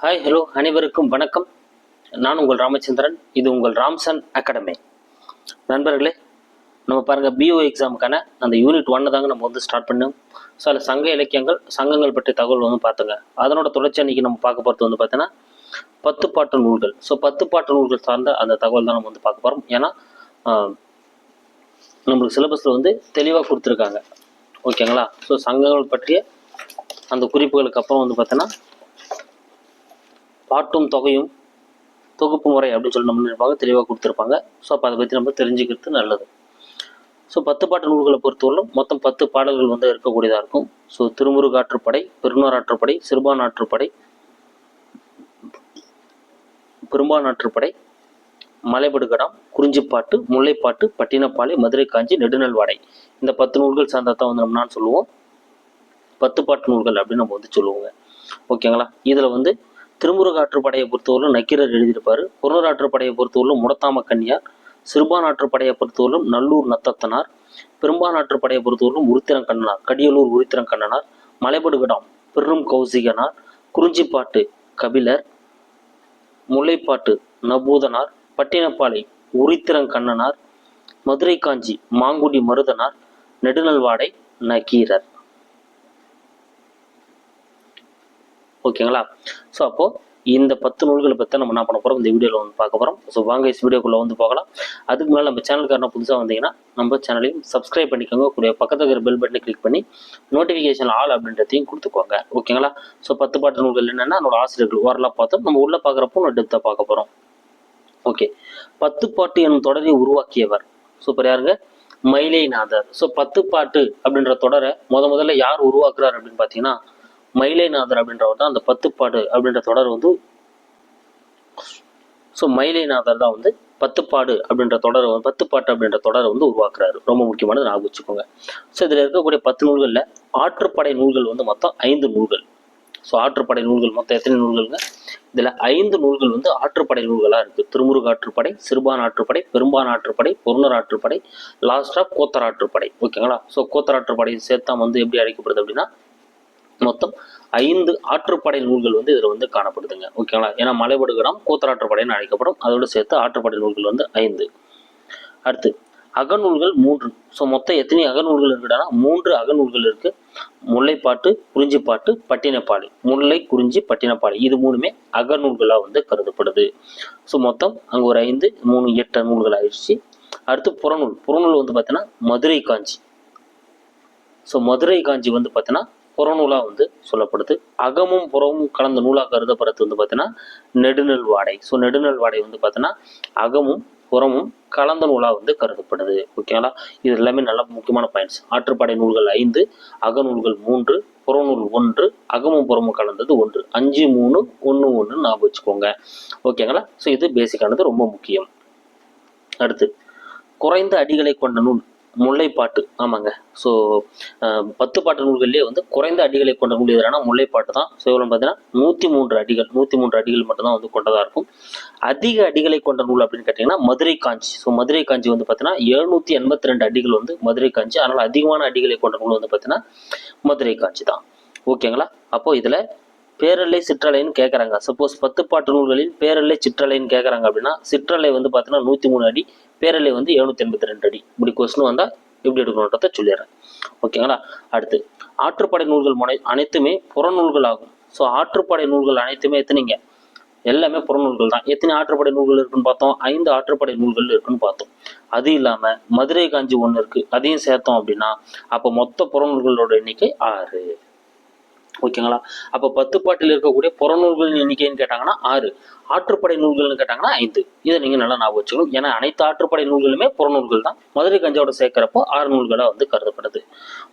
Hi hello அனைவருக்கும் வணக்கம். நான் உங்கள் ராமச்சந்திரன் இது உங்கள் ராம்சன் அகாடமி நண்பர்களே நம்ம பாருங்கள் பிஓ எக்ஸாமுக்கான அந்த யூனிட் ஒன்று தாங்க நம்ம வந்து ஸ்டார்ட் பண்ணோம். ஸோ அதில் சங்க இலக்கியங்கள் சங்கங்கள் பற்றிய தகவல் வந்து பார்த்துங்க. அதனோட தொடர்ச்சி அன்னைக்கு நம்ம பார்க்க போகிறது வந்து பார்த்தீங்கன்னா பத்து பாட்டு நூல்கள். ஸோ பத்து பாட்டு நூல்கள் சார்ந்த அந்த தகவல் தான் நம்ம வந்து பார்க்க போகிறோம் ஏன்னா நம்மளுக்கு சிலபஸில் வந்து தெளிவாக கொடுத்துருக்காங்க. ஓகேங்களா ஸோ சங்கங்கள் பற்றிய அந்த குறிப்புகளுக்கு அப்புறம் வந்து பார்த்தீங்கன்னா பாட்டும் தொகையும் தொகுப்பு முறை அப்படின்னு சொல்லி நம்ம இருப்பாங்க தெளிவாக கொடுத்துருப்பாங்க. ஸோ அப்போ அதை பற்றி நம்ம தெரிஞ்சுக்கிறது நல்லது. ஸோ பத்து பாட்டு நூல்களை பொறுத்தவரையிலும் மொத்தம் பத்து பாடல்கள் வந்து இருக்கக்கூடியதாக இருக்கும். ஸோ திருமுருகாற்றுப்படை ஆற்றுப்படை பெரும்பான் ஆற்றுப்படை மலைபடுகடாம் குறிஞ்சிப்பாட்டு முல்லைப்பாட்டு பட்டினப்பாலை மதுரை காஞ்சி நெடுநல்வாடை. இந்த பத்து நூல்கள் சார்ந்ததான் வந்து நம்ம நான் சொல்லுவோம்? பத்து பாட்டு நூல்கள் அப்படின்னு நம்ம வந்து சொல்லுவோங்க. ஓகேங்களா? இதில் வந்து திருமுருகாற்றுப்படையை பொறுத்தவரையிலும் நக்கீரர் எழுதியிருப்பார். புறநூறாற்றுப்படையை பொறுத்தவரையிலும் முடத்தாம கன்னியார் சிறுபானாற்றுப்படையை பொறுத்தவரையிலும் நல்லூர் நத்தத்தனார் பெரும்பானாற்றுப்படையை பொறுத்தவரையிலும் உருத்திரங்கண்ணனார் கடியலூர் உருத்திரங்கண்ணனார் மலைபடுகடாம் பெரும் கௌசிகனார் குறிஞ்சிப்பாட்டு கபிலர் முல்லைப்பாட்டு நபூதனார் பட்டினப்பாலை உரித்திரங்கண்ணனார் மதுரை காஞ்சி மாங்குடி மருதனார் நெடுநல்வாடை நக்கீரர். ஓகேங்களா? ஸோ அப்போது இந்த பத்து நூல்களை பற்றி நம்ம என்ன பண்ண போகிறோம் இந்த வீடியோவில் வந்து பார்க்க போகிறோம் ஸோ வாங்க இஸ் வீடியோக்குள்ளே வந்து போகலாம். அதுக்கு மேலே நம்ம சேனலுக்காரன புதுசாக வந்தீங்கன்னா நம்ம சேனலையும் சப்ஸ்கிரைப் பண்ணிக்கோங்க. கூடிய பக்கத்தில் இருக்கிற பெல் பட்டனை கிளிக் பண்ணி நோட்டிஃபிகேஷன் ஆல் அப்படின்றதையும் கொடுத்துக்கோங்க. ஓகேங்களா? ஸோ பத்து பாட்டு நூல்கள் என்னென்னா என்னோட ஆசிரியர்கள் ஓரளவு பார்த்தோம் நம்ம உள்ளே பார்க்குறப்போ நம்ம டெப்த்தாக பார்க்க போகிறோம் ஓகே பத்து பாட்டு எனும் தொடரை உருவாக்கியவர். சூப்பர் யாருங்க? மயிலைநாதர். ஸோ பத்து பாட்டு அப்படின்ற தொடரை முத முதல்ல யார் உருவாக்குறார் அப்படின்னு பார்த்தீங்கன்னா மயிலைநாதர் அப்படின்றவர் தான் அந்த பத்துப்பாடு அப்படின்ற தொடர் வந்து ஸோ மயிலைநாதர் தான் வந்து பத்துப்பாடு அப்படின்ற தொடர் வந்து பத்துப்பாட்டு அப்படின்ற தொடரை வந்து உருவாக்குறாரு. ரொம்ப முக்கியமானது ஞாபகம் வச்சுக்கோங்க. ஸோ இதில் இருக்கக்கூடிய பத்து நூல்களில் ஆற்றுப்படை நூல்கள் வந்து மொத்தம் ஐந்து நூல்கள். ஸோ ஆற்றுப்படை நூல்கள் மொத்தம் எத்தனை நூல்கள்ங்க? இதில் ஐந்து நூல்கள் வந்து ஆற்றுப்படை நூல்களாக இருக்குது திருமுருக ஆற்றுப்படை சிறுபான் ஆற்றுப்படை பெரும்பான் ஆற்றுப்படை பொருணர் ஆற்றுப்படை லாஸ்டாக கோத்தர் ஆற்றுப்படை. ஓகேங்களா? ஸோ கோத்தர் ஆற்றுப்படை சேர்த்தா வந்து எப்படி அழைக்கப்படுது அப்படின்னா மொத்தம் ஐந்து ஆற்றுப்படை நூல்கள் வந்து இதில் வந்து காணப்படுதுங்க. ஓகேங்களா ஏன்னா மலைபடுகடாம் கூத்தராற்றுப்படைன்னு அழைக்கப்படும். அதோடு சேர்த்து ஆற்றுப்படை நூல்கள் வந்து ஐந்து. அடுத்து அகநூல்கள் மூன்று. ஸோ மொத்தம் எத்தனை அகநூல்கள் இருக்குன்னா மூன்று அகநூல்கள் இருக்கு. முல்லைப்பாட்டு குறிஞ்சிப்பாட்டு பட்டினப்பாலை முல்லை குறிஞ்சி பட்டினப்பாலை இது மூணுமே அகநூல்களாக வந்து கருதப்படுது. ஸோ மொத்தம் அங்கே ஒரு ஐந்து மூணு எட்டு நூல்கள் ஆயிடுச்சு. அடுத்து புறநூல். புறநூல் வந்து பார்த்தீங்கன்னா மதுரை காஞ்சி. ஸோ மதுரை காஞ்சி வந்து பார்த்தீங்கன்னா புறநூலாக வந்து சொல்லப்படுது. அகமும் புறமும் கலந்த நூலாக கருதப்படுறது வந்து பார்த்தீங்கன்னா நெடுநல் வாடை. ஸோ நெடுநல் வாடை வந்து பார்த்தீங்கன்னா அகமும் புறமும் கலந்த நூலாக வந்து கருதப்படுது. ஓகேங்களா இது எல்லாமே நல்ல முக்கியமான பாயிண்ட்ஸ் ஆற்றுப்பாடை நூல்கள் ஐந்து அகநூல்கள் மூன்று புறநூல் ஒன்று அகமும் புறமும் கலந்தது ஒன்று. அஞ்சு மூணு ஒன்று ஒன்று ஞாபகம் வச்சுக்கோங்க. ஓகேங்களா ஸோ இது பேசிக்கானது ரொம்ப முக்கியம். அடுத்து குறைந்த அடிகளை கொண்ட நூல். முல்லைப்பாட்டு. ஆமாங்க. ஸோ பத்து பாட்டு நூல்கள்லேயே வந்து குறைந்த அடிகளை கொண்ட நூல் எதிரான முல்லைப்பாட்டு தான். ஸோ எவ்வளோ பார்த்தீங்கன்னா நூற்றி மூன்று அடிகள் நூற்றி மூன்று அடிகள் மட்டும்தான் வந்து கொண்டதாக இருக்கும். அதிக அடிகளை கொண்ட நூல் அப்படின்னு கேட்டிங்கன்னா மதுரை காஞ்சி. ஸோ மதுரை காஞ்சி வந்து பார்த்தீங்கன்னா எழுநூற்றி எண்பத்தி ரெண்டு அடிகள் வந்து மதுரை காஞ்சி. அதனால் அதிகமான அடிகளை கொண்ட நூல் வந்து பார்த்தீங்கன்னா மதுரை காஞ்சி தான். ஓகேங்களா? அப்போது இதில் பேரலை சிற்றலைன்னு கேட்குறாங்க சப்போஸ் பத்து பாட்டு நூல்களில் பேரலை சிற்றலைன்னு கேட்குறாங்க அப்படின்னா சிற்றலை வந்து பார்த்தீங்கன்னா நூற்றி மூணு அடி பேரலை வந்து எழுநூற்றி எண்பத்தி ரெண்டு அடி. இப்படி கொஸ்டின் வந்தால் எப்படி எடுக்கணுன்றத சொல்லிடுறேன். ஓகேங்களா அடுத்து ஆற்றுப்படை நூல்கள் முனை அனைத்துமே புறநூல்கள் ஆகும். ஸோ ஆற்றுப்படை நூல்கள் அனைத்துமே எத்தனைங்க? எல்லாமே புறநூல்கள் தான். எத்தனை ஆற்றுப்படை நூல்கள் இருக்குன்னு பார்த்தோம்? ஐந்து ஆற்றுப்படை நூல்கள் இருக்குன்னு பார்த்தோம். அது இல்லாமல் மதுரை காஞ்சி ஒன்று இருக்குது அதையும் சேர்த்தோம் அப்படின்னா அப்போ மொத்த புறநூல்களோட எண்ணிக்கை ஆறு. ஓகேங்களா? அப்போ பத்து பாட்டில் இருக்கக்கூடிய புறநூல்களின் எண்ணிக்கைன்னு கேட்டாங்கன்னா ஆறு. ஆற்றுப்படை நூல்கள்னு கேட்டாங்கன்னா ஐந்து. இதை நீங்கள் நல்லா ஞாபகம் வச்சுக்கணும். ஏன்னா அனைத்து ஆற்றுப்படை நூல்களுமே புறநூல்கள் தான். மதுரை கஞ்சாவோட சேர்க்கிறப்போ ஆறு நூல்களாக வந்து கருதப்படுது.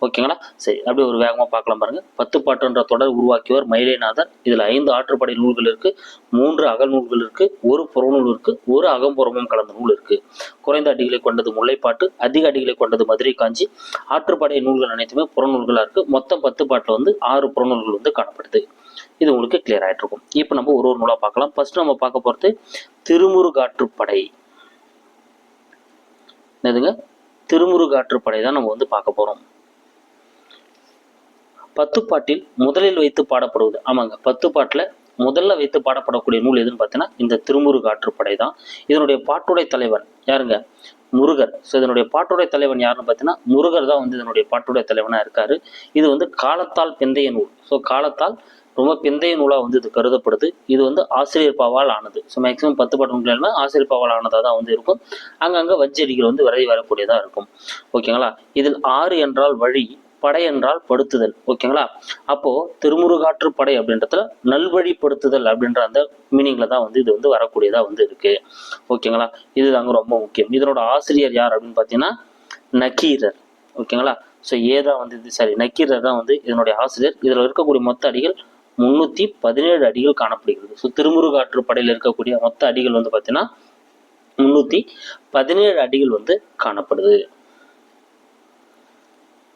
ஓகேங்களா? சரி அப்படியே ஒரு வேகமாக பார்க்கலாம் பாருங்க. பத்து பாட்டுன்ற தொடர் உருவாக்கியவர் மயிலைநாதர். இதில் ஐந்து ஆற்றுப்படை நூல்கள் இருக்கு. மூன்று அகல் நூல்கள் இருக்கு. ஒரு புறநூல் இருக்கு. ஒரு அகம்புறமும் கலந்த நூல் இருக்கு. குறைந்த அடிகளை கொண்டது முல்லைப்பாட்டு அதிக அடிகளை கொண்டது மதுரை காஞ்சி. ஆற்றுப்படை நூல்கள் அனைத்துமே புறநூல்களாக இருக்கு. மொத்தம் பத்து பாட்டில் வந்து ஆறு புறநூல்கள் வந்து காணப்படுது. இது உங்களுக்கு கிளியர் ஆயிட்டு இருக்கும். இப்போ நம்ம ஒரு ஒரு நூலாக பார்க்கலாம். ஃபர்ஸ்ட் நம்ம பார்க்க போகிறது திருமுருகாற்றுப்படை என்னதுங்க? திருமுருகாற்றுப்படை தான் நம்ம வந்து பார்க்க போகிறோம் பத்து பாட்டில் முதலில் வைத்து பாடப்படுவது. ஆமாங்க. பத்து பாட்டில் முதல்ல வைத்து பாடப்படக்கூடிய நூல் எதுன்னு பார்த்தீங்கன்னா இந்த திருமுருகாற்றுப்படை தான். இதனுடைய பாட்டுடை தலைவன் யாருங்க? முருகர். ஸோ இதனுடைய பாட்டுடைய தலைவன் யாருன்னு பார்த்தீங்கன்னா முருகர் தான் வந்து இதனுடைய பாட்டுடைய தலைவனாக இருக்காரு. இது வந்து காலத்தால் பிந்தைய நூல். ஸோ காலத்தால் ரொம்ப பிந்தைய நூலாக வந்து இது கருதப்படுது. இது வந்து ஆசிரியர் பாவால் ஆனது. ஸோ மேக்ஸிமம் பத்து பாட்டு நூல்கள்னா ஆசிரியர் பாவால் ஆனதாக தான் வந்து இருக்கும். அங்கங்கே வஜ்ஜடிகள் வந்து விரைவி வரக்கூடியதாக இருக்கும். ஓகேங்களா இதில் ஆறு என்றால் வழி. படை என்றால் படுத்துதல் ஓகேங்களா அப்போ திருமுருகாற்று படை அப்படின்றதுல நல்வழிப்படுத்துதல் அப்படின்ற அந்த மீனிங்ல தான் வந்து இது வந்து வரக்கூடியதா வந்து இருக்கு ஓகேங்களா இது தாங்க ரொம்ப முக்கியம். இதனோட ஆசிரியர் யார் அப்படின்னு பார்த்தீங்கன்னா நக்கீரர் ஓகேங்களா ஸோ ஏதா வந்து இது சரி நக்கீரர் தான் வந்து இதனுடைய ஆசிரியர். இதில் இருக்கக்கூடிய மொத்த அடிகள் முன்னூத்தி பதினேழு அடிகள் காணப்படுகிறது. ஸோ திருமுருகாற்று படையில் இருக்கக்கூடிய மொத்த அடிகள் வந்து பார்த்தீங்கன்னா முன்னூத்தி பதினேழு அடிகள் வந்து காணப்படுது.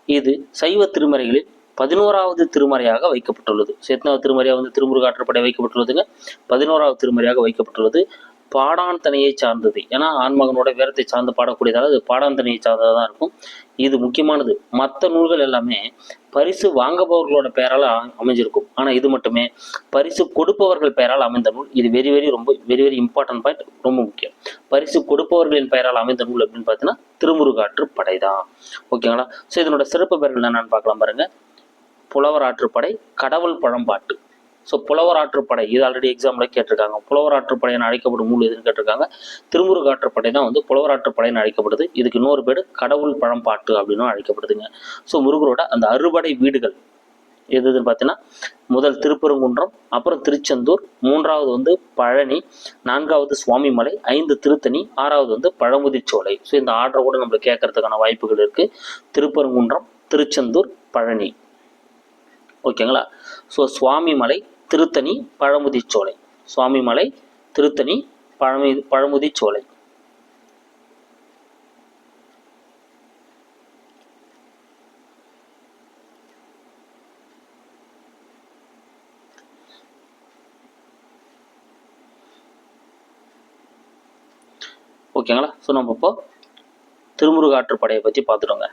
இது சைவ திருமறைகளில் பதினோராவது திருமறையாக வைக்கப்பட்டுள்ளது. ஸோ எத்தனாவது திருமறையாக வந்து திருமுருகாற்றப்படை வைக்கப்பட்டுள்ளதுங்க. பதினோராவது திருமறையாக வைக்கப்பட்டுள்ளது. பாடான் தனியை சார்ந்தது. ஏன்னா ஆண்மகனோட வேரத்தை சார்ந்து பாடக்கூடியதால் அது பாடான் தனியை சார்ந்ததாக தான் இருக்கும். இது முக்கியமானது. மற்ற நூல்கள் எல்லாமே பரிசு வாங்குபவர்களோட பெயரால் அமைஞ்சிருக்கும். ஆனால் இது மட்டுமே. பரிசு கொடுப்பவர்கள் பெயரால் அமைந்த நூல். இது வெரி வெரி ரொம்ப வெரி வெரி இம்பார்ட்டன்ட் பாயிண்ட் ரொம்ப முக்கியம். பரிசு கொடுப்பவர்களின் பெயரால் அமைந்த நூல் அப்படின்னு பார்த்தீங்கன்னா திருமுருகாற்று படை தான். ஓகேங்களா ஸோ இதனோட சிறப்பு பெயர்கள் என்னென்னு பார்க்கலாம் பாருங்க. புலவர் ஆற்றுப்படை கடவுள் பழம்பாட்டு. ஸோ புலவர் ஆற்றுப்படை இது ஆல்ரெடி எக்ஸாமில் கேட்டிருக்காங்க. புலவர் ஆற்றுப்படை என அழைக்கப்படும் நூல் எதுன்னு கேட்டிருக்காங்க. திருமுருக ஆற்றுப்படை தான் வந்து புலவர் ஆற்றுப்படைன்னு அழைக்கப்படுது. இதுக்கு இன்னொரு பேர் கடவுள் பழம்பாட்டு அப்படின்னு அழைக்கப்படுதுங்க. ஸோ முருகரோட அந்த அறுபடை வீடுகள் எது எதுன்னு பார்த்தீங்கன்னா முதல் திருப்பரங்குன்றம் அப்புறம் திருச்செந்தூர் மூன்றாவது வந்து பழனி நான்காவது சுவாமிமலை ஐந்து திருத்தணி ஆறாவது வந்து பழமுதிர்ச்சோலை ஸோ இந்த ஆர்டரை கூட நம்மளுக்கு கேட்கறதுக்கான வாய்ப்புகள் இருக்கு. திருப்பரங்குன்றம் திருச்செந்தூர் பழனி. ஓகேங்களா ஸோ சுவாமிமலை திருத்தணி பழமுதிர்ச்சோலை சுவாமிமலை திருத்தணி பழமு பழமுதிர்ச்சோலை ஓகேங்களா ஸோ நம்ம இப்போ திருமுருகாற்றுப்படையை பற்றி பார்த்துட்டோங்க.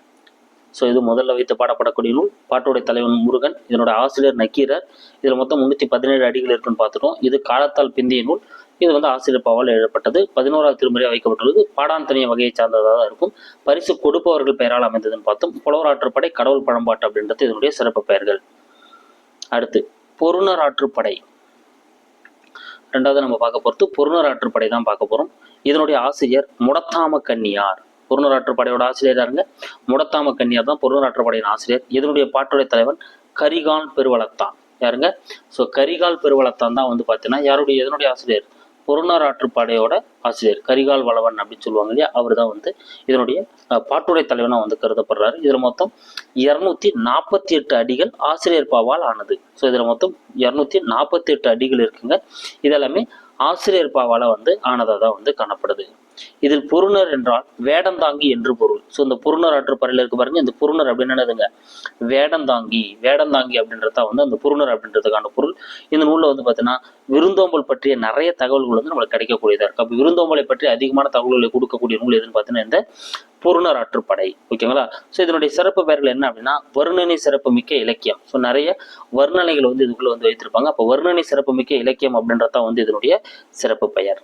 ஸோ இது முதல்ல வைத்து பாடப்படக்கூடிய நூல் பாட்டுடைய தலைவன் முருகன் இதனோட ஆசிரியர் நக்கீரர். இதில் மொத்தம் முந்நூற்றி பதினேழு அடிகள் இருக்குன்னு பார்த்துட்டோம். இது காலத்தால் பிந்திய நூல். இது வந்து ஆசிரியர் பாவால் எழுதப்பட்டது. பதினோராவது திருமுறையாக வைக்கப்பட்டுள்ளது. பாடான் தனிய வகையை சார்ந்ததாக தான் இருக்கும். பரிசு கொடுப்பவர்கள் பெயரால் அமைந்ததுன்னு பார்த்தோம். புலவராற்றுப்படை கடவுள் பழம்பாட்டு அப்படின்றது இதனுடைய சிறப்பு பெயர்கள். அடுத்து பொருணர் ஆற்றுப்படை ரெண்டாவது நம்ம பார்க்க போகிறது பொருணர் ஆற்றுப்படை தான் பார்க்க போகிறோம் இதனுடைய ஆசிரியர் முடத்தாம கன்னியார். பொருணர் ஆற்றுப்படையோட ஆசிரியர் யாருங்க முடத்தாம கன்னியார் தான் பொருணர் ஆசிரியர். இதனுடைய பாட்டுடைய தலைவன் கரிகால் பெருவளத்தான். யாருங்க? ஸோ கரிகால் பெருவளத்தான் தான் வந்து பார்த்தீங்கன்னா யாருடைய எதனுடைய ஆசிரியர்? பொருணர் ஆற்றுப்படையோட ஆசிரியர். கரிகால் வளவன் அப்படின்னு சொல்லுவாங்க இல்லையா? அவர் தான் வந்து இதனுடைய பாட்டுடை தலைவனாக வந்து கருதப்படுறாரு. இதில் மொத்தம் இரநூத்தி நாற்பத்தி எட்டு அடிகள் ஆசிரியர் பாவால் ஆனது. ஸோ இதில் மொத்தம் இரநூத்தி நாற்பத்தி எட்டு அடிகள் இருக்குங்க. இதெல்லாமே ஆசிரியர் பாவால் வந்து ஆனதாக தான் வந்து காணப்படுது. இதில் பொருணர் என்றால் வேடந்தாங்கி என்று பொருள். ஸோ இந்த பொருணர் ஆற்றுப்பறையில் இருக்கு பாருங்க இந்த பொருணர் அப்படின்னு என்னதுங்க? வேடந்தாங்கி வேடந்தாங்கி அப்படின்றத வந்து அந்த பொருணர் அப்படின்றதுக்கான பொருள். இந்த நூலில் வந்து பார்த்தீங்கன்னா விருந்தோம்பல் பற்றிய நிறைய தகவல்கள் வந்து நம்மளுக்கு கிடைக்கக்கூடியதாக இருக்கு. அப்போ விருந்தோம்பலை பற்றி அதிகமான தகவல்களை கொடுக்கக்கூடிய நூல் எதுன்னு பார்த்தீங்கன்னா இந்த பொருணர் ஆற்றுப்படை ஓகேங்களா? ஸோ இதனுடைய சிறப்பு பெயர்கள் என்ன அப்படின்னா வர்ணனை சிறப்பு மிக்க இலக்கியம். ஸோ நிறைய வர்ணனைகள் வந்து இதுக்குள்ள வந்து வைத்திருப்பாங்க. அப்போ வர்ணனை சிறப்பு மிக்க இலக்கியம் அப்படின்றது தான் வந்து இதனுடைய சிறப்பு பெயர்.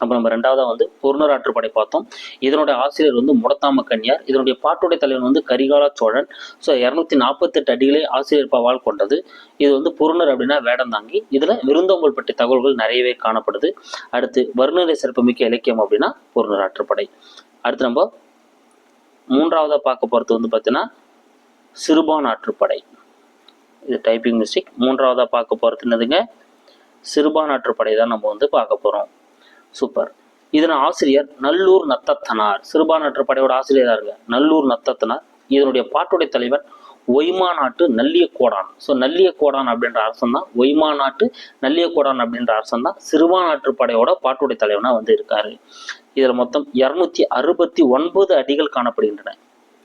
அப்போ நம்ம ரெண்டாவதாக வந்து பொருணர் ஆற்றுப்படை பார்த்தோம். இதனுடைய ஆசிரியர் வந்து முடத்தாம கன்னியார். இதனுடைய பாட்டுடைய தலைவர் வந்து கரிகால சோழன். ஸோ இரநூத்தி நாற்பத்தெட்டு அடிகளே ஆசிரியர் பவால் கொண்டது. இது வந்து பொருணர் அப்படின்னா வேடந்தாங்கி இதில் விருந்தோம்பல் பற்றி தகவல்கள் நிறையவே காணப்படுது. அடுத்து வருணரை சிறப்புமிக்க இலக்கியம் அப்படின்னா பொருணர் ஆற்றுப்படை அடுத்து நம்ம மூன்றாவதாக பார்க்க போகிறது வந்து பார்த்தீங்கன்னா சிறுபான் ஆற்றுப்படை இது டைப்பிங் மிஸ்டேக் மூன்றாவதாக பார்க்க போகிறது என்னதுங்க? சிறுபான் ஆற்றுப்படை தான் நம்ம வந்து பார்க்க போகிறோம் சூப்பர். இதன் ஆசிரியர் நல்லூர் நத்தத்தனார். சிறுபான் படையோட ஆசிரியர் இருங்க. நல்லூர் நத்தத்தனார். இதனுடைய பாட்டுடைய தலைவர் ஒய்மா நாட்டு நல்லிய கோடான் ஸோ நல்லிய கோடான் அப்படின்ற அரசன் தான் ஒய்மா நாட்டு நல்லிய கோடான் அப்படின்ற அரசன் தான் சிறுபான் ஆற்றுப்படையோட பாட்டுடைய தலைவனா வந்து இருக்காரு. இதில் மொத்தம் இரநூத்தி அறுபத்தி ஒன்பது அடிகள் காணப்படுகின்றன.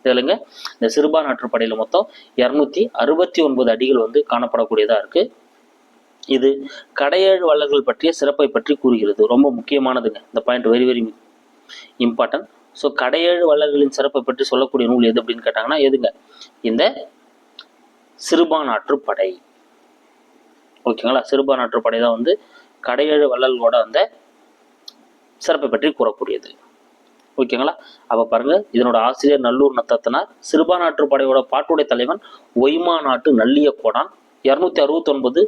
இதுலங்க இந்த சிறுபான் ஆற்றுப்படையில் மொத்தம் இரநூத்தி அறுபத்தி ஒன்பது அடிகள் வந்து காணப்படக்கூடியதா இருக்கு. இது கடையேழு வள்ளல்கள் பற்றிய சிறப்பை பற்றி கூறுகிறது. ரொம்ப முக்கியமானதுங்க. இந்த point very very important so கடையேழு வள்ளல்களின் சிறப்பை பற்றி சொல்லக்கூடிய நூல் எது அப்படின்னு கேட்டாங்கன்னா எதுங்க? இந்த சிறுபான் ஆற்றுப்படை ஓகேங்களா சிறுபான் ஆற்றுப்படை தான் வந்து கடையேழு வள்ளல்களோட அந்த சிறப்பை பற்றி கூறக்கூடியது. ஓகேங்களா அப்போ பாருங்க இதனோட ஆசிரியர் நல்லூர் நத்தத்தினார் சிறுபான் ஆற்றுப்படையோட பாட்டுடைய தலைவன் ஒய்மா நாட்டு நல்லிய கோடான் இரநூத்தி அறுபத்தொன்பது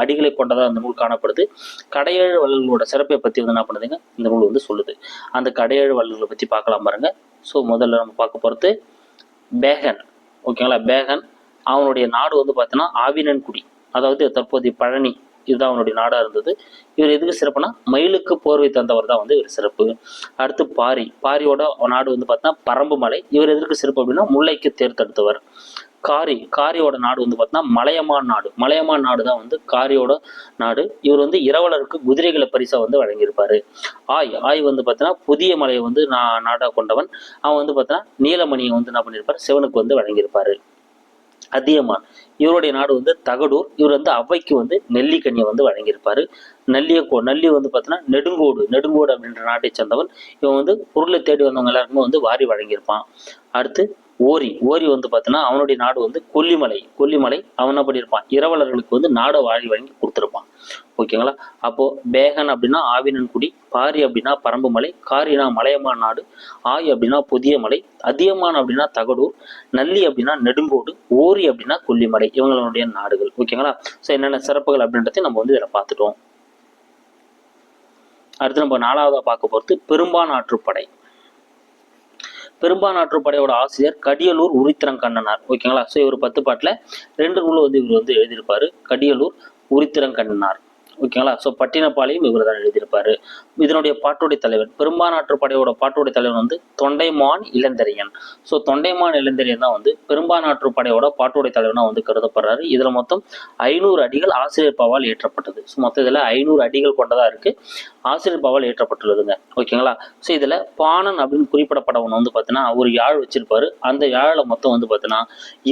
அடிகளை கொண்டதாக அந்த நூல் காணப்படுது. கடையேழு வள்ளல்களோட சிறப்பை பற்றி வந்து என்ன பண்ணுதுங்க? இந்த நூல் வந்து சொல்லுது. அந்த கடையேழு வள்ளல்களை பற்றி பார்க்கலாம் பாருங்க. ஸோ முதல்ல நம்ம பார்க்க போகிறது பேகன். ஓகேங்களா பேகன் அவனுடைய நாடு வந்து பார்த்தீங்கன்னா ஆவினன்குடி அதாவது தற்போதைய பழனி. இதுதான் அவனுடைய நாடாக இருந்தது. இவர் எதுக்கு சிறப்புனா மயிலுக்கு போர்வை தந்தவர் தான் வந்து இவர் சிறப்பு. அடுத்து பாரி. பாரியோட நாடு வந்து பார்த்தீங்கன்னா பரம்பு மலை. இவர் எதற்கு சிறப்பு அப்படின்னா முல்லைக்கு தேர்ந்தெடுத்தவர். காரி காரியோட நாடு வந்து பார்த்தீங்கன்னா மலையமான் நாடு. மலையமான் நாடு தான் வந்து காரியோட நாடு. இவர் வந்து இரவலருக்கு குதிரைகளை பரிசா வந்து வழங்கியிருப்பாரு. ஆய் ஆய் வந்து பார்த்தீங்கன்னா புதிய மலையை வந்து நான் நாடாக கொண்டவன். அவன் வந்து பார்த்தீங்கன்னா நீலமணியை வந்து என்ன பண்ணியிருப்பார்? சிவனுக்கு வந்து வழங்கியிருப்பாரு. அதியமான். இவருடைய நாடு வந்து தகடூர். இவர் வந்து அவைக்கு வந்து நெல்லிக்கனியை வந்து வழங்கியிருப்பாரு. நல்லிய கோ நல்லி வந்து பார்த்தீங்கன்னா நெடுங்கோடு. நெடுங்கோடு அப்படின்ற நாட்டை சேர்ந்தவன். இவன் வந்து பொருளை தேடி வந்தவங்க எல்லாருக்குமே வந்து வாரி வழங்கியிருப்பான். அடுத்து ஓரி ஓரி வந்து பார்த்தீங்கன்னா அவனுடைய நாடு வந்து கொல்லிமலை கொல்லிமலை அவன் என்ன பண்ணியிருப்பான்? இரவலர்களுக்கு வந்து நாடை வாழி வழங்கி கொடுத்துருப்பான். ஓகேங்களா அப்போ பேகன் அப்படின்னா ஆவினன்குடி பாரி அப்படின்னா பரம்புமலை காரினா மலையமான் நாடு ஆய் அப்படின்னா புதிய மலை அதியமான் அப்படின்னா தகடூர் நல்லி அப்படின்னா நெடுங்கோடு ஓரி அப்படின்னா கொல்லிமலை இவங்களுடைய நாடுகள். ஓகேங்களா ஸோ என்னென்ன சிறப்புகள் அப்படின்றதையும் நம்ம வந்து இதில் பார்த்துட்டோம். அடுத்து நம்ம நாலாவதாக பார்க்க போகிறது பெரும்பான் ஆற்றுப்படை. பெரும்பான் படையோட ஆசிரியர் கடியலூர் உரித்திரங்கண்ணனார். ஓகேங்களா ஸோ இவர் பத்து பாட்டில் ரெண்டு நூல் வந்து இவர் வந்து எழுதியிருப்பார். கடியலூர் உரித்திரங்கண்ணனார். ஓகேங்களா? ஸோ பட்டினப்பாளையும் இவர் தான் எழுதியிருப்பார். இதனுடைய பாட்டுடைய தலைவன் பெரும்பானாற்று படையோட பாட்டுடைய தலைவன் வந்து தொண்டைமான் இளந்தரையன் ஸோ தொண்டைமான் இளந்தரையன் தான் வந்து பெரும்பானாற்று படையோட பாட்டுடைய தலைவனாக வந்து கருதப்படுறாரு. இதில் மொத்தம் ஐநூறு அடிகள் ஆசிரியர் பாவால் ஏற்றப்பட்டது. ஸோ மொத்தம் இதில் ஐநூறு அடிகள் கொண்டதா இருக்கு. ஆசிரியர் பாவால் ஏற்றப்பட்டுள்ளதுங்க. ஓகேங்களா? ஸோ இதில் பாணன் அப்படின்னு குறிப்பிடப்படவன் வந்து பார்த்தீங்கன்னா ஒரு யாழ் வச்சிருப்பாரு. அந்த யாழில் மொத்தம் வந்து பார்த்தீங்கன்னா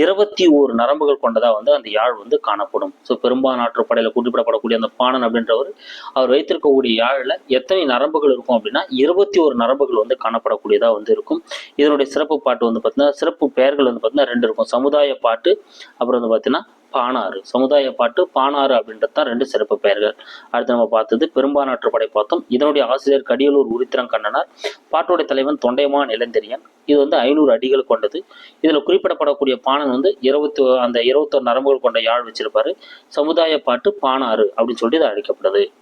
இருபத்தி ஓரு நரம்புகள் கொண்டதாக வந்து அந்த யாழ் வந்து காணப்படும். ஸோ பெரும்பானாற்று படையில் குறிப்பிடப்படக்கூடிய அந்த பாணன் அப்படின்றவர் அவர் வைத்திருக்கக்கூடிய யாழில் எத்தனை நரம்புகள் இருக்கும் அப்படின்னா இருபத்தி ஒரு நரம்புகள் வந்து காணப்படக்கூடியதாக வந்து இருக்கும். இதனுடைய சிறப்பு பாட்டு வந்து பார்த்தீங்கன்னா சிறப்பு பெயர்கள் வந்து பார்த்தீங்கன்னா ரெண்டு இருக்கும். சமுதாய பாட்டு அப்புறம் வந்து பார்த்தீங்கன்னா பானாறு. சமுதாய பாட்டு பானாறு அப்படின்றது தான் ரெண்டு சிறப்பு பெயர்கள். அடுத்து நம்ம பார்த்தது பெரும்பானாற்று படை பார்த்தோம் இதனுடைய ஆசிரியர் கடியலூர் உரித்திரங்கண்ணனார். பாட்டுடைய தலைவன் தொண்டைமான் இளந்தெரியன். இது வந்து ஐநூறு அடிகள் கொண்டது. இதில் குறிப்பிடப்படக்கூடிய பாணன் வந்து இருபத்தி அந்த இருபத்தொரு நரம்புகள் கொண்ட யாழ் வச்சிருப்பாரு. சமுதாய பாட்டு பானாறு அப்படின்னு சொல்லிட்டு இது அழைக்கப்படுது.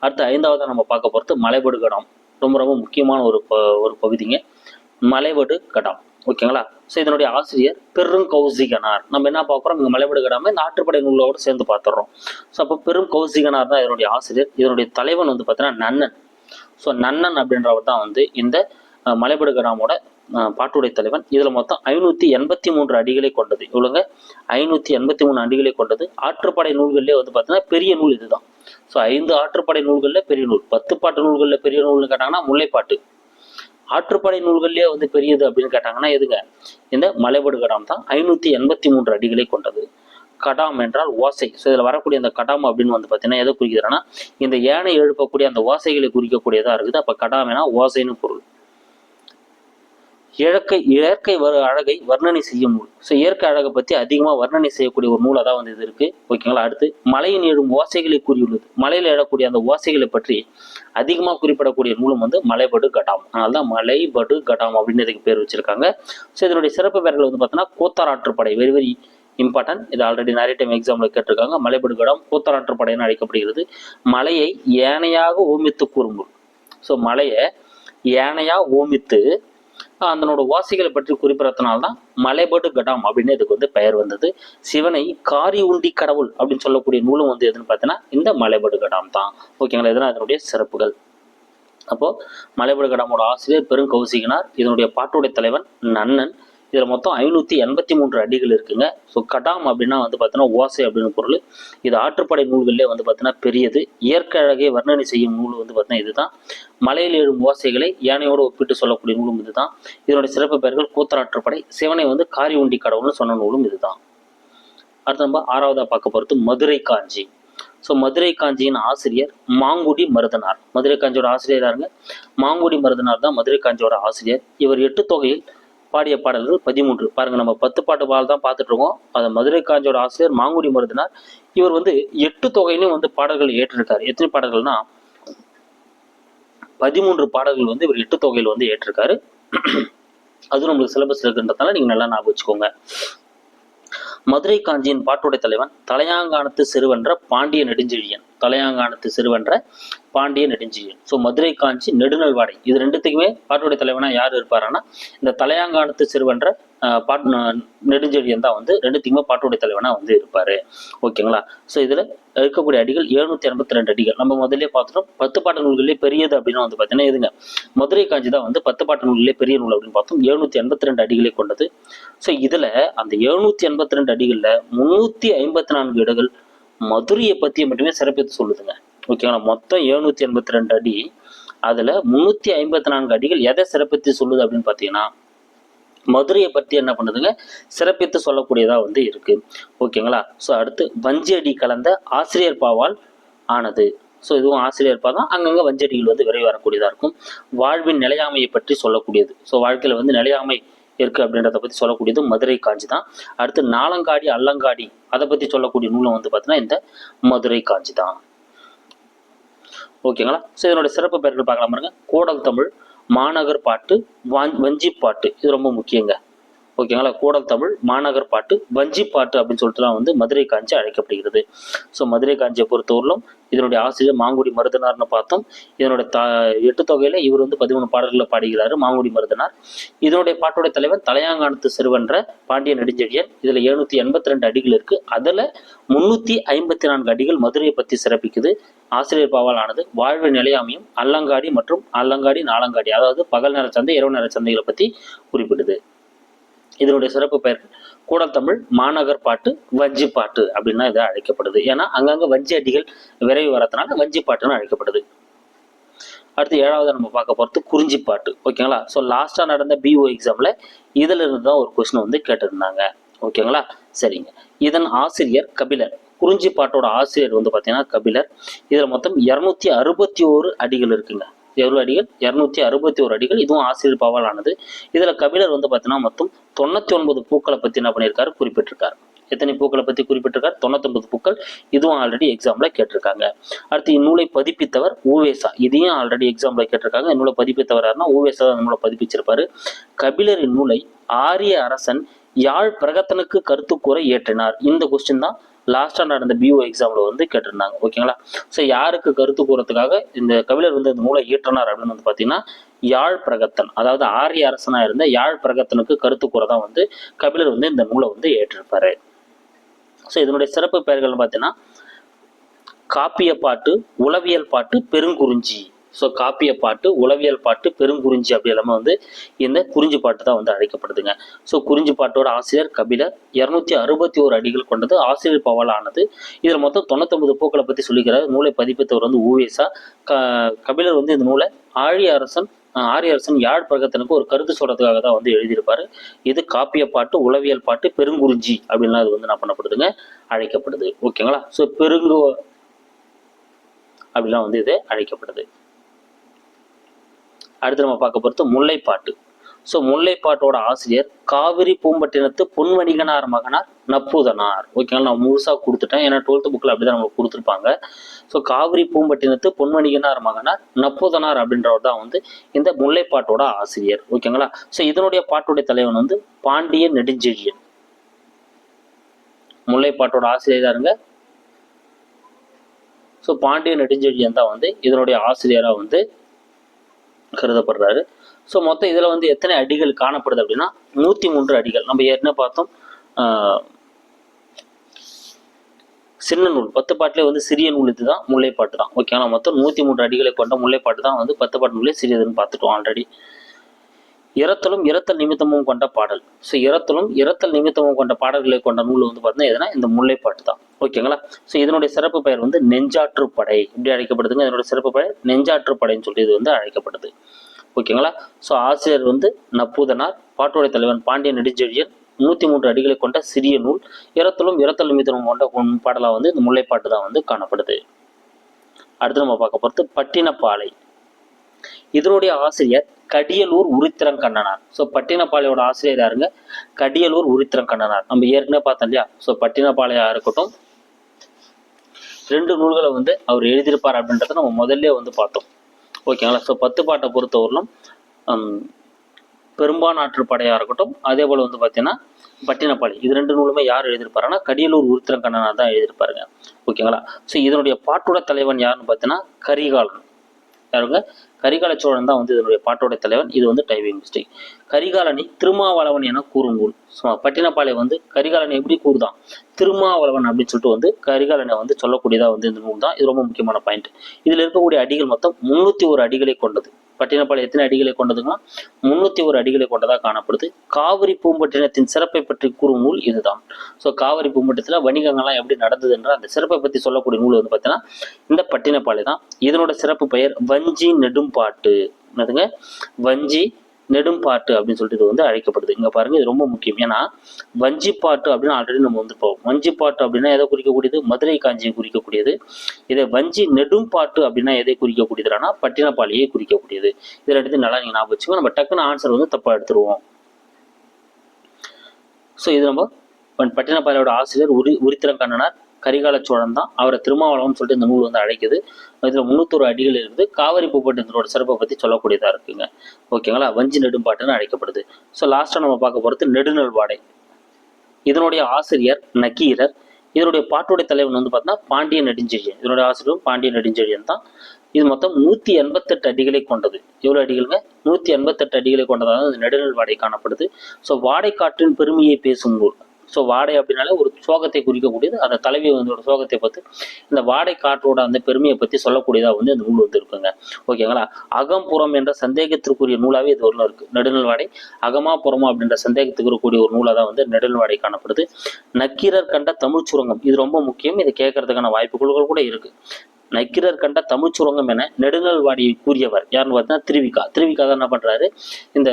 அடுத்து ஐந்தாவது நம்ம பார்க்க போகிறது மலைபடு கடம் ரொம்ப ரொம்ப முக்கியமான ஒரு ப- ஒரு பகுதிங்க. மலைபடு கடம் ஓகேங்களா? ஸோ இதனுடைய ஆசிரியர் பெரும் கௌசிகனார் நம்ம என்ன பார்க்குறோம் இங்கே மலைபடு கிடாம இந்த ஆற்றுப்படை நூலோடு சேர்ந்து பார்த்துடுறோம். ஸோ அப்போ பெரும் கௌசிகனார் தான் இதனுடைய ஆசிரியர். இதனுடைய தலைவன் வந்து பார்த்தீங்கன்னா நன்னன். ஸோ நன்னன் அப்படின்றவர் தான் வந்து இந்த மலைபடு கிராமோட பாட்டுடைய தலைவன். இதில் மொத்தம் ஐநூற்றி எண்பத்தி மூன்று அடிகளை கொண்டது. இவ்வளோங்க ஐநூற்றி எண்பத்தி மூணு அடிகளை கொண்டது. ஆற்றுப்படை நூல்கள்லேயே வந்து பார்த்தீங்கன்னா பெரிய நூல் இதுதான். ஸோ ஐந்து ஆற்றுப்படை நூல்களில் பெரிய நூல். பத்து பாட்டு நூல்களில் பெரிய நூல்னு கேட்டாங்கன்னா முல்லைப்பாட்டு. ஆற்றுப்படை நூல்கள்லேயே வந்து பெரியது அப்படின்னு கேட்டாங்கன்னா எதுங்க? இந்த மலைபடு கடாம் தான் ஐநூற்றி எண்பத்தி மூன்று அடிகளை கொண்டது. கடாம் என்றால் ஓசை. ஸோ இதில் வரக்கூடிய அந்த கடாம் அப்படின்னு வந்து பார்த்தீங்கன்னா எதை குறிக்கிறதுனா இந்த யானை எழுப்பக்கூடிய அந்த ஓசைகளை குறிக்கக்கூடியதாக இருக்குது. அப்போ கடாம்னா ஓசைன்னு பொருள். இயற்கை இயற்கை வ அழகை வர்ணனை செய்யும் நூல் ஸோ இயற்கை அழகை பற்றி அதிகமாக வர்ணனை செய்யக்கூடிய ஒரு நூலாக தான் வந்து இது இருக்குது ஓகேங்களா? அடுத்து மலையின் எழும் ஓசைகளை கூறியுள்ளது. மலையில் எழக்கூடிய அந்த ஓசைகளை பற்றி அதிகமாக குறிப்பிடக்கூடிய நூலும் வந்து மலைபடு கடாம் அதனால தான் மலைபடு கடாம் அப்படின்னு இதுக்கு பேர் வச்சிருக்காங்க. ஸோ இதனுடைய சிறப்பு பெயர்கள் வந்து பார்த்தீங்கன்னா கூத்தாராற்றுப்படை வெரி வெரி இம்பார்ட்டன்ட் இது ஆல்ரெடி நிறைய டைம் எக்ஸாமில் கேட்டிருக்காங்க. மலைபடு கடாம் கூத்தாராற்றுப்படைன்னு அழைக்கப்படுகிறது. மலையை ஏனையாக ஓமித்து கூறும் ஸோ மலையை ஏனையாக ஓமித்து அதனோட வாசிகளை பற்றி குறிப்பிடறதுனால தான் மலைபடு கடாம் அப்படின்னு இதுக்கு வந்து பெயர் வந்தது. சிவனை காரி உண்டி கடவுள் அப்படின்னு சொல்லக்கூடிய நூலும் வந்து எதுன்னு பார்த்தீங்கன்னா இந்த மலைபடு கடாம் தான். ஓகேங்களா? இதெல்லாம் அதனுடைய சிறப்புகள். அப்போ மலைபடு கடாமோட ஆசிரியர் பெரும் கௌசிகனார் இதனுடைய பாட்டுடைய தலைவன் நன்னன். இதில் மொத்தம் ஐநூற்றி எண்பத்தி மூன்று அடிகள் இருக்குங்க. ஸோ கடாம் அப்படின்னா வந்து பார்த்தீங்கன்னா ஓசை அப்படின்னு பொருள். இது ஆற்றுப்படை நூல்களிலே வந்து பார்த்தீங்கன்னா பெரியது. இயற்கை அழகை வர்ணனை செய்யும் நூல் வந்து பார்த்தீங்கன்னா இதுதான். மலையில் எழும் ஓசைகளை யானையோடு ஒப்பிட்டு சொல்லக்கூடிய நூலும் இதுதான். இதனுடைய சிறப்பு பெயர்கள் கூத்தராற்றுப்படை சிவனை வந்து காரி உண்டி கடவுள்னு சொன்ன நூலும் இதுதான். அடுத்து நம்ம ஆறாவதா பார்க்க போகிறது மதுரை காஞ்சி. ஸோ மதுரை காஞ்சியின் ஆசிரியர் மாங்குடி மருதனார். மதுரை காஞ்சியோட ஆசிரியர் யாருங்க? மாங்குடி மருதனார் தான் மதுரை காஞ்சியோட ஆசிரியர். இவர் எட்டு தொகையில் பாடிய பாடல்கள் பதிமூன்று. பாருங்க நம்ம பத்து பாட்டு பாடல் தான் பார்த்துட்டு இருக்கோம். அதை மதுரை காஞ்சியோட ஆசிரியர் மாங்குடி மருதினார் இவர் வந்து எட்டு தொகையிலும் வந்து பாடல்கள் ஏற்றிருக்காரு. எத்தனை பாடல்கள்னா பதிமூன்று பாடல்கள் வந்து இவர் எட்டு தொகையில் வந்து ஏற்றிருக்காரு. அது நம்மளுக்கு சிலபஸ் இருக்குன்றதால நீங்க நல்லா ஞாபகம் வச்சுக்கோங்க. மதுரை காஞ்சியின் பாட்டுடைய தலைவன் தலையாங்கானத்து சிறுவன்ற பாண்டிய நெடுஞ்செழியன். தலையாங்கானத்து சிறுவன்ற பாண்டிய நெடுஞ்செழியன். ஸோ மதுரை காஞ்சி நெடுநல்வாடை. இது ரெண்டுத்துக்குமே பாட்டுடைய தலைவனா யார் இருப்பாருன்னா இந்த தலையாங்கானத்து சிறுவன்ற பாட் நெடுஞ்செழியன் தான் வந்து ரெண்டுத்துக்குமே பாட்டுடைய தலைவனா வந்து இருப்பாரு. ஓகேங்களா ஸோ இதுல இருக்கக்கூடிய அடிகள் எழுநூத்தி எண்பத்தி ரெண்டு அடிகள். நம்ம முதல்ல பார்த்துட்டோம். பத்து பாட்டு நூல்களே பெரியது அப்படின்னு வந்து பார்த்தீங்கன்னா இதுங்க மதுரை காஞ்சி தான் வந்து பத்து பாட்டு நூல்களே பெரிய நூல் அப்படின்னு பார்த்தோம். எழுநூத்தி எண்பத்தி ரெண்டு அடிகளை கொண்டது. ஸோ இதுல அந்த எழுநூத்தி எண்பத்தி ரெண்டு அடிகளில் முன்னூத்தி ஐம்பத்தி நான்கு இடங்கள் மதுரையை பற்றி மட்டுமே சிறப்பித்து சொல்லுதுங்க. ஓகேங்களா மொத்தம் எழுநூற்றி எண்பத்தி ரெண்டு அடி. அதில் முந்நூற்றி ஐம்பத்தி நான்கு அடிகள் எதை சிறப்பித்து சொல்லுது அப்படின்னு பார்த்தீங்கன்னா மதுரையை பற்றி என்ன பண்ணுதுங்க? சிறப்பித்து சொல்லக்கூடியதாக வந்து இருக்குது ஓகேங்களா ஸோ அடுத்து வஞ்சடி கலந்த ஆசிரியர் பாவால் ஆனது. ஸோ இதுவும் ஆசிரியர் பா தான் அங்கங்கே வஞ்சடிகள் வந்து விரைவு வரக்கூடியதாக இருக்கும். வாழ்வின் நிலையாமையை பற்றி சொல்லக்கூடியது. ஸோ வாழ்க்கையில் வந்து நிலையாமை இருக்குது அப்படின்றத பற்றி சொல்லக்கூடியது மதுரை காஞ்சி தான் அடுத்து நாலங்காடி அல்லங்காடி அதை பற்றி சொல்லக்கூடிய நூலும் வந்து பார்த்தீங்கன்னா இந்த மதுரை காஞ்சி தான் ஓகேங்களா ஸோ இதனுடைய சிறப்பு பெயர்கள் பார்க்கலாம் பாருங்க. கோடல் தமிழ் மாநகர் பாட்டு வாஞ் வஞ்சி பாட்டு. இது ரொம்ப முக்கியங்க. ஓகேங்களா கூடல் தமிழ் மாநகர் பாட்டு வஞ்சி பாட்டு அப்படின்னு சொல்லிட்டுலாம் வந்து மதுரை காஞ்சி அழைக்கப்படுகிறது. ஸோ மதுரை காஞ்சியை பொறுத்தவரையிலும் இதனுடைய ஆசிரியர் மாங்குடி மருதனார்னு பார்த்தோம். இதனுடைய த எட்டு தொகையில இவர் வந்து பதிமூணு பாடல்களை பாடுகிறாரு மாங்குடி மருதனார். இதனுடைய பாட்டுடைய தலைவர் தலையாங்கானத்து சிறுவன்ற பாண்டிய நெடுஞ்செழியன். இதுல எழுநூத்தி எண்பத்தி ரெண்டு அடிகள் இருக்கு. அதுல முன்னூத்தி ஐம்பத்தி நான்கு அடிகள் மதுரையை பத்தி சிறப்பிக்குது. ஆசிரியர் பாவால் ஆனது வாழ்வு நிலையாமையும் அல்லங்காடி மற்றும் அல்லங்காடி நாலங்காடி அதாவது பகல் நேர சந்தை இரவு நேர சந்தைகளை பத்தி குறிப்பிடுது. இதனுடைய சிறப்பு பெயர் கூடல் தமிழ் மாநகர் பாட்டு வஞ்சி பாட்டு அப்படின்னா இதை அழைக்கப்படுது. ஏன்னா அங்கங்க வஞ்சி அடிகள் விரைவு வரதுனால வஞ்சி பாட்டுன்னு அழைக்கப்படுது. அடுத்து ஏழாவது நம்ம பார்க்க போகிறது குறிஞ்சி பாட்டு. ஓகேங்களா ஸோ லாஸ்ட்டாக நடந்த பிஓ எக்ஸாமில் இதில் இருந்து தான் ஒரு கொஸ்டின் வந்து கேட்டிருந்தாங்க. ஓகேங்களா சரிங்க. இதன் ஆசிரியர் கபிலர். குறிஞ்சி பாட்டோட ஆசிரியர் வந்து பார்த்தீங்கன்னா கபிலர். இதில் மொத்தம் இரநூத்தி அறுபத்தி ஓரு அடிகள் இருக்குங்க. எவ்வளோ அடிகள் இரநூத்தி அறுபத்தி ஒரு அடிகள் இதுவும் ஆசிரியர் பாவாலானது இதில் கபிலர் வந்து பார்த்தீங்கன்னா மொத்தம் தொண்ணூற்றி ஒன்பது பூக்களை பற்றி என்ன பண்ணியிருக்காரு? குறிப்பிட்டிருக்காரு. எத்தனை பூக்களை பற்றி குறிப்பிட்டிருக்கார்? தொண்ணூத்தொன்பது பூக்கள். இதுவும் ஆல்ரெடி எக்ஸாமில் கேட்டிருக்காங்க. அடுத்து இந்நூலை பதிப்பித்தவர் ஊவேசா. இதையும் ஆல்ரெடி எக்ஸாமில் கேட்டிருக்காங்க. இந்நூலை பதிப்பித்தவர் யாருன்னா ஊவேசா தான் இந்த நூலை பதிப்பிச்சிருப்பாரு. கபிலர் இந்நூலை ஆரிய அரசன் யாழ் பிரகத்தனுக்கு கருத்து கூற இயற்றினார். இந்த கொஸ்டின் தான் லாஸ்ட்டாக நடந்த பிஓ எக்ஸாமில் வந்து கேட்டிருந்தாங்க. ஓகேங்களா ஸோ யாருக்கு கருத்து கூறத்துக்காக இந்த கவிழர் வந்து இந்த நூலை இயற்றினார் அப்படின்னு வந்து பார்த்தீங்கன்னா யாழ் பிரகத்தன். அதாவது ஆரிய அரசனாக இருந்த யாழ் பிரகத்தனுக்கு கருத்து கூற தான் வந்து கபிலர் வந்து இந்த நூலை வந்து ஏற்றிருப்பாரு. ஸோ இதனுடைய சிறப்பு பெயர்கள்னு பார்த்தீங்கன்னா காப்பிய பாட்டு உளவியல் பாட்டு பெருங்குறிஞ்சி. ஸோ காப்பிய பாட்டு உளவியல் பாட்டு பெருங்குறிஞ்சி அப்படி எல்லாமே வந்து இந்த குறிஞ்சி பாட்டு தான் வந்து அழைக்கப்படுதுங்க. ஸோ குறிஞ்சி பாட்டோட ஆசிரியர் கபிலர் இரநூத்தி அறுபத்தி ஒரு அடிகள் கொண்டது ஆசிரியர் பவால் ஆனது இதில் மொத்தம் தொண்ணூத்தொன்பது பூக்களை பற்றி சொல்லிக்கிறார். நூலை பதிப்பித்தவர் வந்து ஊவேசா. க கபிலர் வந்து இந்த நூலை ஆழிய அரசன் ஆரியரசன் ஆரிய அரசன் யாழ் பிரகத்தனுக்கு ஒரு கருத்து சொல்றதுக்காக தான் வந்து எழுதியிருப்பாரு. இது காப்பிய பாட்டு உளவியல் பாட்டு பெருங்குறிஞ்சி அப்படின்லாம் அது வந்து என்ன பண்ணப்படுதுங்க? அழைக்கப்படுது. ஓகேங்களா? ஸோ பெருங்கு அப்படிலாம் வந்து இது அழைக்கப்படுது. அடுத்து நம்ம பார்க்க பொறுத்து முல்லைப்பாட்டு. ஸோ முல்லைப்பாட்டோட ஆசிரியர் காவிரி பூம்பட்டினத்து பொன்வணிகனார் மகனார் நப்பூதனார். ஓகேங்களா நான் முழுசாக கொடுத்துட்டேன். ஏன்னா டுவெல்த் புக்கில் அப்படி தான் நம்மளுக்கு கொடுத்துருப்பாங்க. ஸோ காவிரி பூம்பட்டினத்து பொன்வணிகனார் மகனார் நப்பூதனார் அப்படின்றவர் தான் வந்து இந்த முல்லைப்பாட்டோட ஆசிரியர். ஓகேங்களா ஸோ இதனுடைய பாட்டுடைய தலைவன் வந்து பாண்டிய நெடுஞ்செழியன். முல்லைப்பாட்டோட ஆசிரியர் தாருங்க ஸோ பாண்டிய நெடுஞ்செழியன் தான் வந்து இதனுடைய ஆசிரியராக வந்து கருதப்படுறாரு. ஸோ மொத்தம் இதில் வந்து எத்தனை அடிகள் காணப்படுது அப்படின்னா நூற்றி மூன்று அடிகள். நம்ம ஏற்கனவே பார்த்தோம் ஆஹ், சின்ன நூல். பத்து பாட்டிலே வந்து சிறிய நூல் இதுதான் முல்லைப்பாட்டு தான். ஓகேங்களா மொத்தம் நூற்றி மூன்று அடிகளை கொண்ட முல்லைப்பாட்டு தான் வந்து பத்து பாட்டு நூலே சிறியதுன்னு பார்த்துட்டோம் ஆல்ரெடி இரத்தலும் இரத்தல் நிமித்தமும் கொண்ட பாடல். ஸோ இரத்தலும் இரத்தல் நிமித்தமும் கொண்ட பாடல்களை கொண்ட நூல் வந்து பார்த்தீங்கன்னா எதுனா இந்த முல்லைப்பாட்டு தான். ஓகேங்களா ஸோ இதனுடைய சிறப்பு பெயர் வந்து நெஞ்சாற்றுப்படை இப்படி அழைக்கப்படுதுங்க. இதனுடைய சிறப்பு பெயர் நெஞ்சாற்றுப்படைன்னு சொல்லி இது வந்து அழைக்கப்படுது. ஓகேங்களா ஸோ ஆசிரியர் வந்து நப்பூதனார் பாட்டுடைய தலைவன் பாண்டிய நெடுஞ்செழியன் நூற்றி மூன்று அடிகளை கொண்ட சிறிய நூல் இரத்தலும் இரத்தல் நிமித்தமும் கொண்ட பாடலாக வந்து இந்த முல்லைப்பாட்டு தான் வந்து காணப்படுது. அடுத்து நம்ம பார்க்க போகிறது பட்டினப்பாலை. இதனுடைய ஆசிரியர் கடியலூர் உருத்திரங்கண்ணனார் ஸோ பட்டினப்பாளையோட ஆசிரியர் யாருங்க? கடியலூர் உருத்திரங்கண்ணனார் நம்ம ஏற்கனவே பார்த்தோம் இல்லையா? ஸோ பட்டினப்பாளையா இருக்கட்டும். ரெண்டு நூல்களை வந்து அவர் எழுதியிருப்பார் அப்படின்றத நம்ம முதல்ல வந்து பார்த்தோம். ஓகேங்களா ஸோ பத்து பாட்டை பொறுத்தவரையிலும் பெரும்பானாற்று படையாக இருக்கட்டும். அதே போல் வந்து பார்த்தீங்கன்னா பட்டினப்பாளி. இது ரெண்டு நூலுமே யார் எழுதியிருப்பாருன்னா கடியலூர் உருத்திரங்கண்ணனா தான் எழுதியிருப்பாருங்க. ஓகேங்களா ஸோ இதனுடைய பாட்டோட தலைவன் யாருன்னு பார்த்தீங்கன்னா கரிகாலன். யாருங்க கரிகால சோழன் தான் வந்து இதனுடைய பாட்டோட தலைவன். இது வந்து டைவிங் மிஸ்டேக். கரிகாலனை திருமாவளவன் என கூறும் நூல் ஸோ வந்து கரிகாலனை எப்படி கூறுதான்? திருமாவளவன் அப்படின்னு சொல்லிட்டு வந்து கரிகாலனை வந்து சொல்லக்கூடியதா வந்து இந்த நூல் தான். இது ரொம்ப முக்கியமான பாயிண்ட் இதுல இருக்கக்கூடிய அடிகள் மொத்தம் முன்னூத்தி ஒரு அடிகளை கொண்டது. பட்டினப்பாலை எத்தனை அடிகளை கொண்டதுன்னா? முன்னூத்தி ஒரு அடிகளை கொண்டதாக காணப்படுது. காவிரி பூம்பட்டினத்தின் சிறப்பை பற்றி கூறும் நூல் இதுதான். ஸோ காவிரி பூம்பட்டினத்துல வணிகங்கள்லாம் எப்படி நடந்ததுன்ற அந்த சிறப்பை பற்றி சொல்லக்கூடிய நூல் வந்து பார்த்தீங்கன்னா இந்த பட்டினப்பாளை தான். இதனோட சிறப்பு பெயர் வஞ்சி நெடும்பாட்டு. என்னதுங்க? வஞ்சி நெடும்பாட்டு அப்படின்னு சொல்லிட்டு இது வந்து அழைக்கப்படுது. இங்க பாருங்க இது ரொம்ப முக்கியம். ஏன்னா வஞ்சிப்பாட்டு அப்படின்னு ஆல்ரெடி நம்ம வந்து போவோம் வஞ்சிப்பாட்டு அப்படின்னா எதை குறிக்கக்கூடியது? மதுரை காஞ்சியை குறிக்கக்கூடியது. இதை வஞ்சி நெடும்பாட்டு அப்படின்னா எதை குறிக்கக்கூடியதுனா பட்டினப்பாளையை குறிக்கக்கூடியது. இதில் எடுத்து நல்லா நீங்க ஞாபகம் வச்சுக்கோ நம்ம டக்குன்னு ஆன்சர் வந்து தப்பா எடுத்துருவோம். ஸோ இது நம்ம பட்டினப்பாளையோட ஆசிரியர் உரி உரித்திரங்கண்ணனார் கரிகால சோழன் தான். அவரை திருமாவளவன் சொல்லிட்டு இந்த நூல் வந்து அழைக்குது. இதில் முன்னூத்தொரு அடிகள் இருந்து காவிரி பூப்பட்டினத்தோட சிறப்பை பற்றி சொல்லக்கூடியதாக இருக்குங்க. ஓகேங்களா வஞ்சி நெடும்பாட்டுன்னு அழைக்கப்படுது. ஸோ லாஸ்ட்டாக நம்ம பார்க்க போகிறது நெடுநல் வாடை. இதனுடைய ஆசிரியர் நக்கீரர். இதனுடைய பாட்டுடைய தலைவன் வந்து பார்த்தீங்கன்னா பாண்டிய நெடுஞ்செழியன். இதனுடைய ஆசிரியரும் பாண்டிய நெடுஞ்செழியன் தான். இது மொத்தம் நூற்றி எண்பத்தெட்டு அடிகளை கொண்டது. எவ்வளோ அடிகளுங்க? நூற்றி எண்பத்தெட்டு அடிகளை கொண்டதாக இந்த நெடுநல் வாடை காணப்படுது. ஸோ வாடைக்காற்றின் பெருமையை பேசும் நூல். ஸோ வாடை அப்படின்னாலே ஒரு சோகத்தை குறிக்கக்கூடியது. அந்த தலைவி வந்து சோகத்தை பற்றி இந்த வாடை காற்றோட அந்த பெருமையை பற்றி சொல்லக்கூடியதாக வந்து இந்த நூல் வந்து இருக்குங்க ஓகேங்களா அகம்புறம் என்ற சந்தேகத்திற்குரிய நூலாகவே இது ஒன்று இருக்குது நெடுநல் வாடை அகமா புறமா அப்படின்ற சந்தேகத்துக்கு கூடிய ஒரு நூலாக தான் வந்து நெடுநல் வாடை காணப்படுது. நக்கீரர் கண்ட தமிழ் சுரங்கம் இது ரொம்ப முக்கியம். இதை கேட்கறதுக்கான வாய்ப்புகள் கூட இருக்குது நக்கிரர் கண்ட தமிழ் சுரங்கம் என நெடுநல்வாடி கூறியவர் யாருன்னு பார்த்தீங்கன்னா திருவிக்கா. திருவிக்கா தான் என்ன பண்ணுறாரு இந்த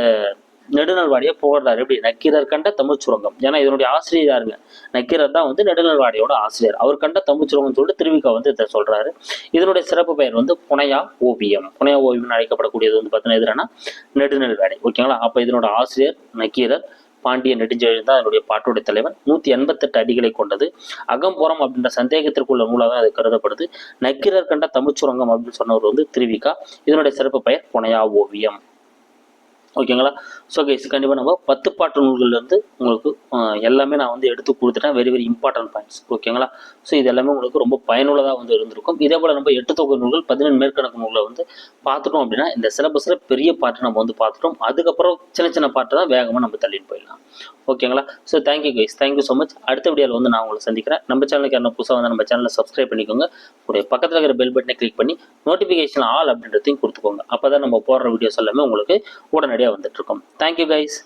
நெடுநல்வாடியை புகழ்றாரு எப்படி? நக்கீரர் கண்ட தமிழ் சுரங்கம். ஏன்னா இதனுடைய ஆசிரியர் யாருங்க? நக்கீரர் தான் வந்து நெடுநல்வாடியோட ஆசிரியர். அவர் கண்ட தமிழ் சுரங்கம் சொல்லிட்டு திருவிக்கா வந்து இதை சொல்றாரு. இதனுடைய சிறப்பு பெயர் வந்து புனையா ஓவியம். புனையா ஓவியம் அழைக்கப்படக்கூடியது வந்து பார்த்தீங்கன்னா எதுனா நெடுநல்வாடி. ஓகேங்களா? அப்போ இதனோட ஆசிரியர் நக்கீரர் பாண்டிய நெடுஞ்செழியன் தான் அதனுடைய பாட்டுடைய தலைவன். நூத்தி எண்பத்தெட்டு அடிகளை கொண்டது. அகம்புறம் அப்படின்ற சந்தேகத்திற்குள்ள நூலாக தான் அது கருதப்படுது. நக்கீரர் கண்ட தமிழ்ச்சுரங்கம் அப்படின்னு சொன்னவர் வந்து திருவிக்கா. இதனுடைய சிறப்பு பெயர் புனையா ஓவியம். ஓகேங்களா? ஸோ கைஸ் கண்டிப்பாக நம்ம பத்து பாட்டு நூல்கள்லேருந்து உங்களுக்கு எல்லாமே நான் வந்து எடுத்து கொடுத்துட்டேன். வெரி வெரி இம்பார்ட்டன்ட் பாயிண்ட்ஸ் ஓகேங்களா? ஸோ இது எல்லாமே உங்களுக்கு ரொம்ப பயனுள்ளதாக வந்து இருந்திருக்கும். இதே போல் நம்ம எட்டு தொகை நூல்கள் பதினெண்டு மேற்கணக்கு நூல்களை வந்து பார்த்துட்டோம் அப்படின்னா இந்த சிலபஸில் பெரிய பாட்டு நம்ம வந்து பார்த்துட்டோம். அதுக்கப்புறம் சின்ன சின்ன பாட்டு தான் வேகமாக நம்ம தள்ளிட்டு போயிடலாம். ஓகேங்களா? So thank you guys thank you so much அடுத்த வீடியோவில் வந்து நான் உங்களை சந்திக்கிறேன். நம்ம சேனலுக்கு என்ன புதுசாக வந்து நம்ம சேனலை சப்ஸ்கிரைப் பண்ணிக்கோங்க. உடைய பக்கத்தில் இருக்கிற பெல் பட்டனை கிளிக் பண்ணி நோட்டிஃபிகேஷன் ஆல் அப்படின்றதையும் கொடுத்துக்கோங்க. அப்போ தான் நம்ம போடுற வீடியோஸ் எல்லாமே உங்களுக்கு உடனடியாக வந்துட்டு இருக்கும் தேங்க்யூ கைஸ்